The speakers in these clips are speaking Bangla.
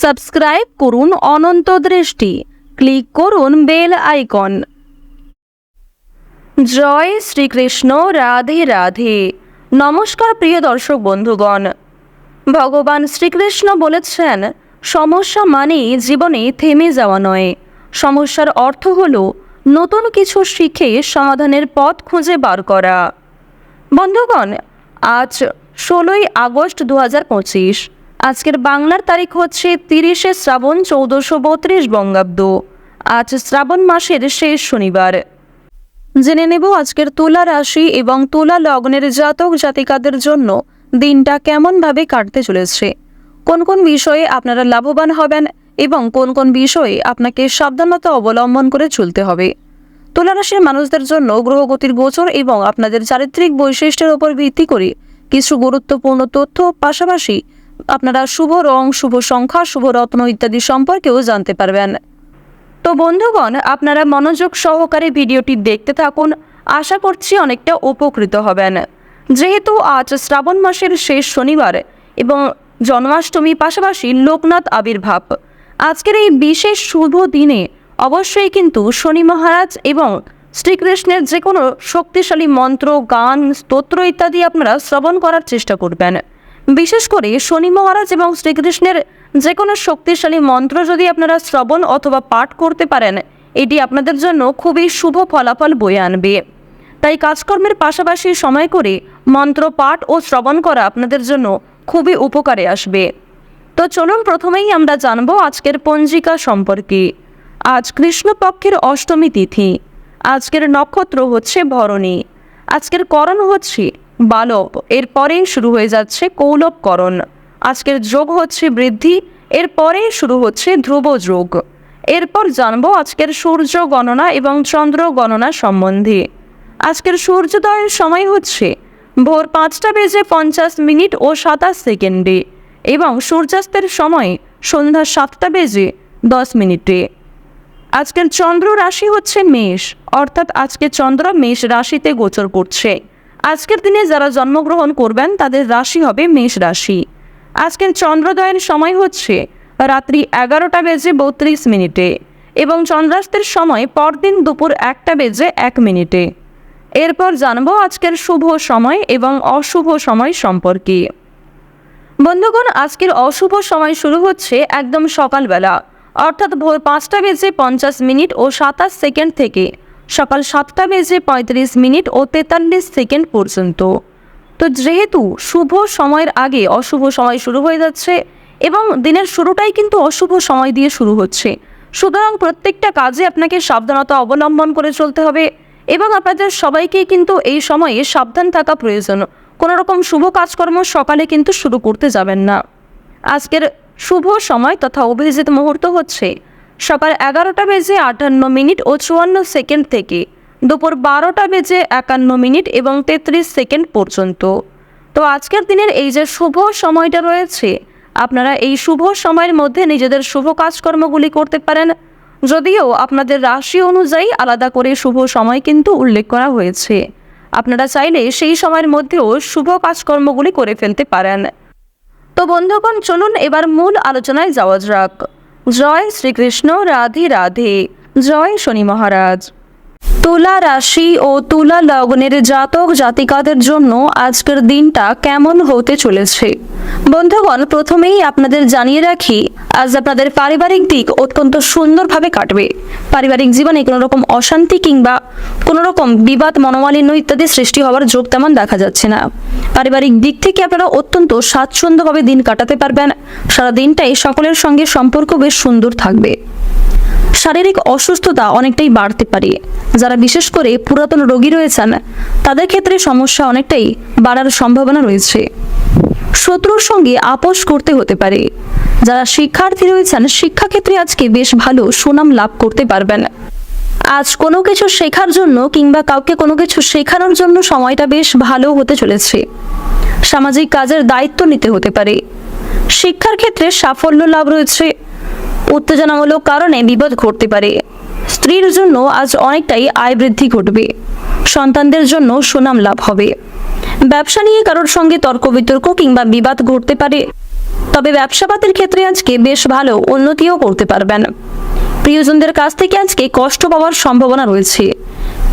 সাবস্ক্রাইব করুন অনন্ত দৃষ্টি। ক্লিক করুন বেল আইকন। জয় শ্রীকৃষ্ণ, রাধে রাধে। নমস্কার প্রিয় দর্শক বন্ধুগণ। ভগবান শ্রীকৃষ্ণ বলেছেন, সমস্যা মানেই জীবনে থেমে যাওয়া নয়। সমস্যার অর্থ হল নতুন কিছু শিখে সমাধানের পথ খুঁজে বার করা। বন্ধুগণ, আজ ষোলোই আগস্ট দু হাজার পঁচিশ। আজকের বাংলার তারিখ হচ্ছে তিরিশে শ্রাবণ চৌদ্দশো বত্রিশ বঙ্গাব্দ। আজ শ্রাবণ মাসের শেষ শনিবার। জেনে নেব আজকের তুলা রাশি এবং তুলা লগ্নের জাতক জাতিকাদের জন্য দিনটা কেমনভাবে কাটতে চলেছে। কোন কোন বিষয়ে আপনারা লাভবান হবেন এবং কোন কোন বিষয়ে আপনাকে সাবধানতা অবলম্বন করে চলতে হবে। তুলা রাশির মানুষদের জন্য গ্রহগতির গোচর এবং আপনাদের চারিত্রিক বৈশিষ্ট্যের উপর ভিত্তি করে কিছু গুরুত্বপূর্ণ তথ্য পাশাপাশি আপনারা শুভ রং, শুভ সংখ্যা, শুভ রত্ন ইত্যাদি সম্পর্কেও জানতে পারবেন। তো বন্ধুগণ, আপনারা মনোযোগ সহকারে ভিডিওটি দেখতে থাকুন। আশা করছি অনেকটা উপকৃত হবেন। যেহেতু আজ শ্রাবণ মাসের শেষ শনিবার এবং জন্মাষ্টমী পাশাপাশি লোকনাথ আবির্ভাব, আজকের এই বিশেষ শুভ দিনে অবশ্যই কিন্তু শনি মহারাজ এবং শ্রীকৃষ্ণের যে কোনো শক্তিশালী মন্ত্র, গান, স্তোত্র ইত্যাদি আপনারা শ্রবণ করার চেষ্টা করবেন। বিশেষ করে শনি মহারাজ এবং শ্রীকৃষ্ণের যে কোনো শক্তিশালী মন্ত্র যদি আপনারা শ্রবণ অথবা পাঠ করতে পারেন, এটি আপনাদের জন্য খুবই শুভ ফলাফল বয়ে আনবে। তাই কাজকর্মের পাশাপাশি সময় করে মন্ত্র, পাঠ ও শ্রবণ করা আপনাদের জন্য খুবই উপকারে আসবে। তো চলুন প্রথমেই আমরা জানব আজকের পঞ্জিকা সম্পর্কে। আজ কৃষ্ণপক্ষের অষ্টমী তিথি। আজকের নক্ষত্র হচ্ছে ভরণী। আজকের করণ হচ্ছে বালব। এরপরেই শুরু হয়ে যাচ্ছে কৌলবকরণ। আজকের যোগ হচ্ছে বৃদ্ধি, এরপরেই শুরু হচ্ছে ধ্রুব যোগ এরপর জানব আজকের সূর্য গণনা এবং চন্দ্র গণনা সম্বন্ধে। আজকের সূর্যোদয়ের সময় হচ্ছে ভোর পাঁচটা বেজে পঞ্চাশ মিনিট ও সাতাশ সেকেন্ডে এবং সূর্যাস্তের সময় সন্ধ্যা সাতটা বেজে দশ মিনিটে। আজকের চন্দ্র রাশি হচ্ছে মেষ, অর্থাৎ আজকে চন্দ্র মেষ রাশিতে গোচর করছে। আজকের দিনে যারা জন্মগ্রহণ করবেন, তাদের রাশি হবে মেষ রাশি। আজকের চন্দ্রোদয়ের সময় হচ্ছে রাত্রি এগারোটা বেজে বত্রিশ মিনিটে এবং চন্দ্রাস্তের সময় পরদিন দুপুর একটা বেজে এক মিনিটে। এরপর জানব আজকের শুভ সময় এবং অশুভ সময় সম্পর্কে। বন্ধুগণ, আজকের অশুভ সময় শুরু হচ্ছে একদম সকালবেলা, অর্থাৎ ভোর পাঁচটা বেজে পঞ্চাশ মিনিট ও সাতাশ সেকেন্ড থেকে। সকাল সাতটা বেজে পঁয়ত্রিশ মিনিট ও তেতাল্লিশ সেকেন্ড পর্যন্ত। তো যেহেতু শুভ সময়ের আগে অশুভ সময় শুরু হয়ে যাচ্ছে এবং দিনের শুরুটাই কিন্তু অশুভ সময় দিয়ে শুরু হচ্ছে, সুতরাং প্রত্যেকটা কাজে আপনাকে সাবধানতা অবলম্বন করে চলতে হবে এবং আপনাদের সবাইকেই কিন্তু এই সময়ে সাবধান থাকা প্রয়োজন। কোনো রকম শুভ কাজকর্ম সকালে কিন্তু শুরু করতে যাবেন না। আজকের শুভ সময় তথা অভিজিৎ মুহূর্ত হচ্ছে সকাল এগারোটা বেজে আটান্ন মিনিট ও চুয়ান্ন সেকেন্ড থেকে দুপুর বারোটা বেজে একান্ন মিনিট এবং তেত্রিশ সেকেন্ড পর্যন্ত। তো আজকের দিনের এই যে শুভ সময়টা রয়েছে, আপনারা এই শুভ সময়ের মধ্যে নিজেদের শুভ কাজকর্মগুলি করতে পারেন। যদিও আপনাদের রাশি অনুযায়ী আলাদা করে শুভ সময় কিন্তু উল্লেখ করা হয়েছে। আপনারা চাইলে সেই সময়ের মধ্যেও শুভ কাজকর্মগুলি করে ফেলতে পারেন। তো বন্ধুগণ, চলুন এবার মূল আলোচনায় যাওয়া যাক। জয় শ্রীকৃষ্ণ রাধে রাধে। জয় শনি মহারাজ। তুলা রাশি ও তুলা লগ্নের জাতক জাতিকাদের জন্য আজকের দিনটা কেমন হতে চলেছে? বন্ধুগণ, প্রথমেই আপনাদের জানিয়ে রাখি, আজ আপনাদের পারিবারিক দিক অত্যন্ত সুন্দরভাবে কাটবে। পারিবারিক জীবনে কোনো রকম অশান্তি কিংবা কোনো রকম বিবাদ, মনোমালিন্য ইত্যাদি সৃষ্টি হওয়ার যোগ তেমন দেখা যাচ্ছে না। পারিবারিক দিক থেকে আপনারা অত্যন্ত স্বাচ্ছন্দ্যভাবে দিন কাটাতে পারবেন। সারা দিনটাই সকলের সঙ্গে সম্পর্ক বেশ সুন্দর থাকবে। শারীরিক অসুস্থতা অনেকটাই বাড়তে পারে। যারা বিশেষ করে পুরাতন রোগী রয়েছেন, তাদের ক্ষেত্রে সমস্যা অনেকটাই বাড়ার সম্ভাবনা রয়েছে। শত্রুর সঙ্গে আপোষ করতে হতে পারে। যারা শিক্ষার্থী রয়েছেন, শিক্ষাক্ষেত্রে আজকে বেশ ভালো সুনাম লাভ করতে পারবেন। আজ কোনো কিছু শেখার জন্য কিংবা কাউকে কোনো কিছু শেখানোর জন্য সময়টা বেশ ভালো হতে চলেছে। সামাজিক কাজের দায়িত্ব নিতে হতে পারে। শিক্ষার ক্ষেত্রে সাফল্য লাভ রয়েছে। উত্তেজনামূলক কারণে বিপদ ঘটতে পারে। স্ত্রীর জন্য আজ অনেকটাই আয় বৃদ্ধি ঘটবে। সন্তানদের জন্য সুনাম লাভ হবে। ব্যবসা নিয়ে কারোর সঙ্গে তর্ক বিতর্ক কিংবা বিবাদ ঘটতে পারে। তবে ব্যবসাপাতির ক্ষেত্রে আজকে বেশ ভালো উন্নতিও করতে পারবেন। প্রিয়জনদের কাছ থেকে আজকে কষ্ট পাওয়ার সম্ভাবনা রয়েছে।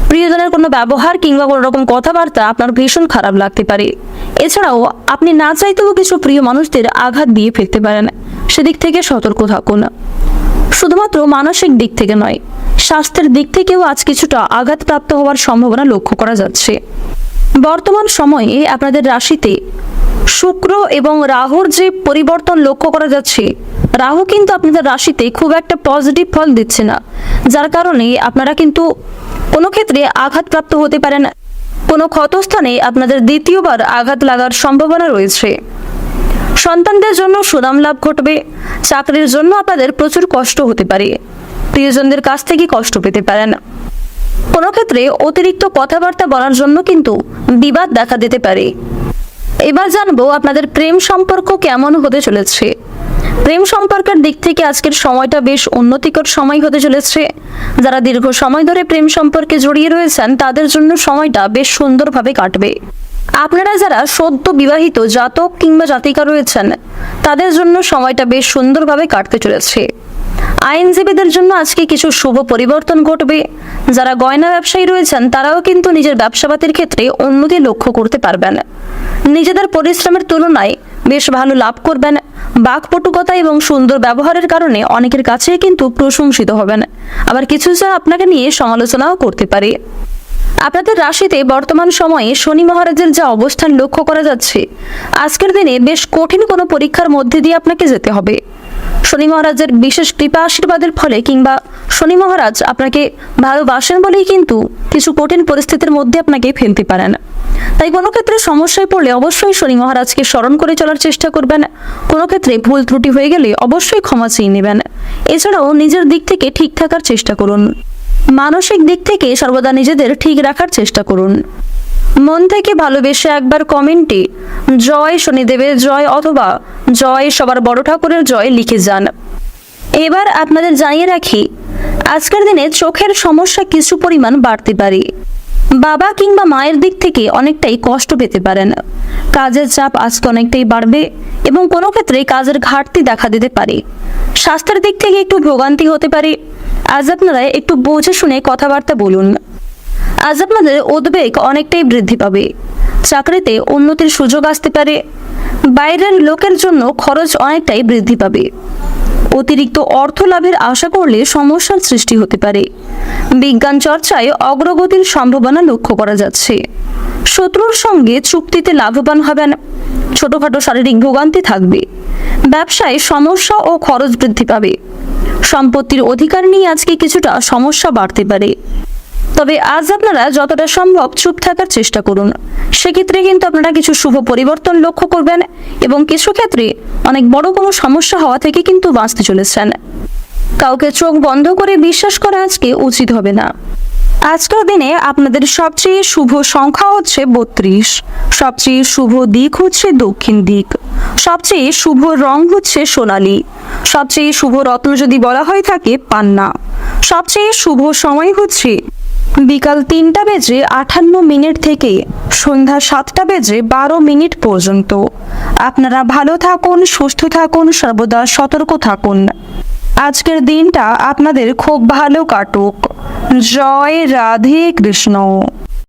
প্রিয়জনের কোনো ব্যবহার কিংবা কোনো রকম কথাবার্তা আপনার ভীষণ খারাপ লাগতে পারে। এছাড়াও আপনি না চাইতেও কিছু প্রিয় মানুষদের আঘাত দিয়ে ফেলতে পারেন। সেদিক থেকে সতর্ক থাকুন। শুধুমাত্র মানসিক দিক থেকে নয়, স্বাস্থ্যের দিক থেকেও আজ কিছুটা আঘাতপ্রাপ্ত হওয়ার সম্ভাবনা লক্ষ্য করা যাচ্ছে। বর্তমান সময়ে আপনাদের রাশিতে শুক্র এবং রাহুর যে পরিবর্তন লক্ষ্য করা যাচ্ছে, রাহু কিন্তু আপনাদের রাশিতে খুব একটা পজিটিভ ফল দিচ্ছে না। যার কারণে আপনারা কিন্তু কোনো ক্ষেত্রে আঘাতপ্রাপ্ত হতে পারেন। কোনো ক্ষতস্থানে আপনাদের দ্বিতীয়বার আঘাত লাগার সম্ভাবনা রয়েছে। সন্তানদের জন্য সুনাম লাভ ঘটবে, চাকরির জন্য আপনাদের প্রচুর কষ্ট হতে পারে। প্রিয়জনদের কাছ থেকে কষ্ট পেতে পারেন। কোনো ক্ষেত্রে অতিরিক্ত কথাবার্তা বলার জন্য কিন্তু বিবাদ দেখা দিতে পারে। এবার জানব আপনাদের প্রেম সম্পর্ক কেমন হতে চলেছে। প্রেম সম্পর্কের দিক থেকে আজকের সময়টা বেশ উন্নতিকর সময় হতে চলেছে। যারা দীর্ঘ সময় ধরে প্রেম সম্পর্কে জড়িয়ে রয়েছেন, তাদের জন্য সময়টা বেশ সুন্দরভাবে কাটবে। আপনারা যারা সদ্য বিবাহিত জাতক কিংবা জাতিকা রয়েছেন, তাদের জন্য সময়টা বেশ সুন্দরভাবে কাটতে চলেছে। আইনজীবীদের জন্য আজকে কিছু শুভ পরিবর্তন ঘটবে। যারা গয়না ব্যবসায়ী রয়েছেন, তারাও কিন্তু নিজের ব্যবসাপাতির ক্ষেত্রে উন্নতি লক্ষ্য করতে পারবেন। নিজেদের পরিশ্রমের তুলনায় বেশ ভালো লাভ করবেন। বাকপটুকতা এবং সুন্দর ব্যবহারের কারণে অনেকের কাছে কিন্তু প্রশংসিত হবেন। আবার কিছু যা আপনাকে নিয়ে সমালোচনাও করতে পারে। আপনাদের রাশিতে বর্তমান সময়ে শনি মহারাজের যা অবস্থান লক্ষ্য করা যাচ্ছে, আজকের দিনে বেশ কঠিন কোনো পরীক্ষার মধ্যে দিয়ে আপনাকে যেতে হবে। শনি মহারাজের বিশেষ কৃপা আশীর্বাদের ফলে কিংবা শনি মহারাজ আপনাকে ভালোবাসেন বলেই কিন্তু কিছু কঠিন পরিস্থিতির মধ্যে আপনাকে ফেলতে পারেন। তাই কোনো ক্ষেত্রে সমস্যায় পড়লে অবশ্যই শনি মহারাজকে স্মরণ করে চলার চেষ্টা করবেন। কোনো ক্ষেত্রে ভুল ত্রুটি হয়ে গেলে অবশ্যই ক্ষমা চেয়ে নেবেন। এছাড়াও নিজের দিক থেকে ঠিক থাকার চেষ্টা করুন। মানসিক দিক থেকে সর্বদা নিজেদের ঠিক রাখার চেষ্টা করুন। মন থেকে ভালোবেসে একবার কমেন্টে, জয় শনিদেবের জয় অথবা, জয় সবার বড় ঠাকুরের জয় লিখে যান। এবার আপনাদের জানিয়ে রাখি, আজকের দিনে চোখের সমস্যা কিছু পরিমাণ বাড়তে পারে। বাবা কিংবা মায়ের দিক থেকে অনেকটাই কষ্ট পেতে পারেন। কাজের চাপ আজকে অনেকটাই বাড়বে এবং কোনো ক্ষেত্রে কাজের ঘাটতি দেখা দিতে পারে। স্বাস্থ্যের দিক থেকে একটু ভোগান্তি হতে পারে। আজ আপনারা একটু বুঝে শুনে কথাবার্তা বলুন। আজ আপনাদের উদ্বেগ অনেকটাই বৃদ্ধি পাবে। চাকরিতে উন্নতির সুযোগ আসতে পারে। বাইরের লোকের জন্য খরচ অনেকটাই বৃদ্ধি পাবে। অতিরিক্ত অর্থ লাভের আশা করলে সমস্যার সৃষ্টি হতে পারে। বিজ্ঞান চর্চায় অগ্রগতির সম্ভাবনা লক্ষ্য করা যাচ্ছে। শত্রুর সঙ্গে চুক্তিতে লাভবান হবেন। ছোটখাটো শারীরিক ভোগান্তি থাকবে। ব্যবসায় সমস্যা ও খরচ বৃদ্ধি পাবে। সম্পত্তির অধিকার নিয়ে আজকে কিছুটা সমস্যা বাড়তে পারে। তবে আজ আপনারা যতটা সম্ভব চুপ থাকার চেষ্টা করুন। সেক্ষেত্রে কিন্তু আপনারা কিছু শুভ পরিবর্তন লক্ষ্য করবেন এবং কিছু ক্ষেত্রে অনেক বড় কোনো সমস্যা হওয়া থেকে কিন্তু বাঁচতে চলেছেন। কাউকে চোখ বন্ধ করে বিশ্বাস করা আজকে উচিত হবে না। আজকের দিনে আপনাদের সবচেয়ে শুভ সংখ্যা হচ্ছে বত্রিশ। সবচেয়ে শুভ দিক হচ্ছে দক্ষিণ দিক। সবচেয়ে শুভ রং হচ্ছে সোনালি। সবচেয়ে শুভ রত্ন যদি বলা হয়ে থাকে, পান্না। সবচেয়ে শুভ সময় হচ্ছে বিকাল তিনটা বেজে আটান্ন মিনিট থেকে সন্ধ্যা সাতটা বেজে বারো মিনিট পর্যন্ত। আপনারা ভালো থাকুন, সুস্থ থাকুন, সর্বদা সতর্ক থাকুন। আজকের দিনটা আপনাদের খুব ভালো কাটুক। জয় রাধে কৃষ্ণ।